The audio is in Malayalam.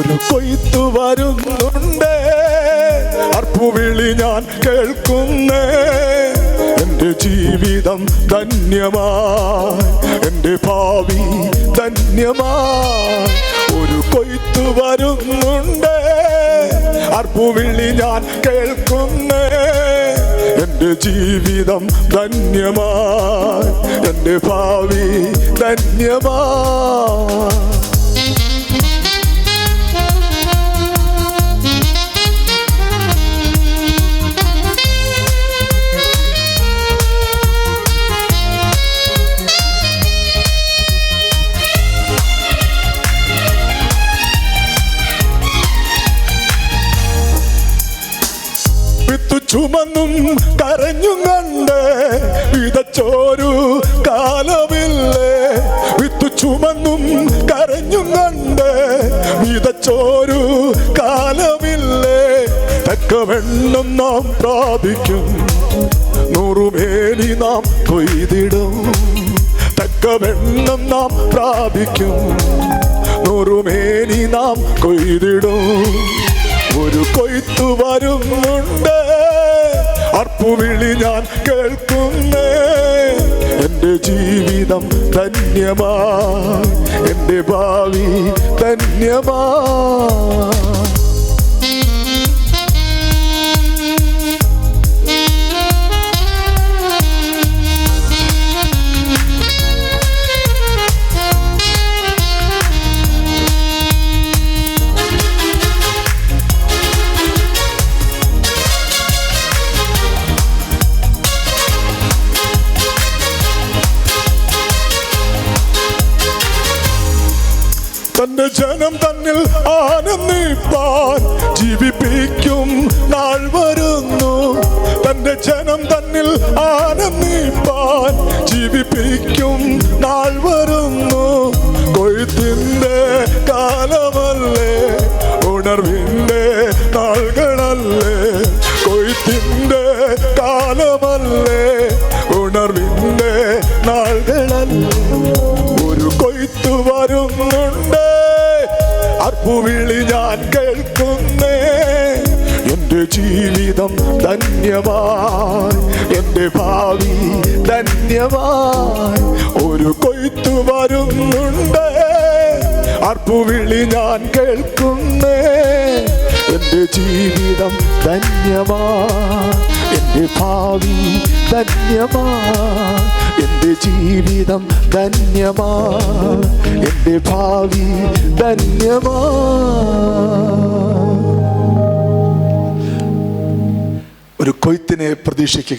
കൊയ്ത്തു വരുന്നുണ്ട്. അർപ്പുവിളി ഞാൻ കേൾക്കുന്നേ. എന്റെ ജീവിതം ധന്യമായി. എന്റെ ഭാവി ധന്യമായി. ഒരു കൊയ്ത്തു വരുന്നുണ്ട്. അർപ്പുവിളി ഞാൻ കേൾക്കുന്നേ. എന്റെ ജീവിതം ധന്യമായി. എന്റെ ഭാവി ധന്യമായി. ചുമന്നും കരഞ്ഞും കണ്ട്. വിതച്ചോരു കാലമില്ലേ. വിത്തു ചുമന്നും കരഞ്ഞും കണ്ട്. വിതച്ചോരു കാലമില്ലേ. തക്കവെണ്ണം നാം പ്രാപിക്കും. നൂറുമേനി നാം കൊയ്തിടും തക്കവെണ്ണം നാം പ്രാപിക്കും. നൂറുമേനി നാം കൊയ്തിടും. ഒരു കൊയ്ത്തു വരുന്നുണ്ട്. അർപ്പുവിളി ഞാൻ കേൾക്കുന്നേ. എന്റെ ജീവിതം ധന്യമാ എന്റെ ഭാവി ധന്യമായി. തന്റെ ജനം തന്നിൽ ആനന്ദിപ്പാൻ ജീവിപ്പിക്കും. നാൾ വരുന്നു. തന്റെ ജനം തന്നിൽ ആനന്ദിപ്പാൻ ജീവിപ്പിക്കും. നാൾ വരുന്നു. കൊയ്ത്തിന്റെ കാലമല്ലേ ഉണർവിന്റെ നാളുകളല്ലേ. കൊയ്ത്തിന്റെ കാലമല്ലേ ഉണർവിന്റെ നാളുകളല്ലേ. അർപ്പുവിളി ഞാൻ കേൾക്കുന്നേ. എന്റെ ജീവിതം ധന്യമായി. എന്റെ ഭാവി ധന്യമായി. ഒരു കൊയ്ത്തു വരുന്നുണ്ട് അർപ്പുവിളി ഞാൻ കേൾക്കുന്നേ. എന്റെ ജീവിതം ധന്യമാ. എന്റെ ഭാവി ധന്യമാ. എന്റെ ജീവിതം ധന്യമാ. എന്റെ ഭാവി ധന്യമാ. ഒരു കൊയ്ത്തിനെ പ്രതീക്ഷിക്കുക.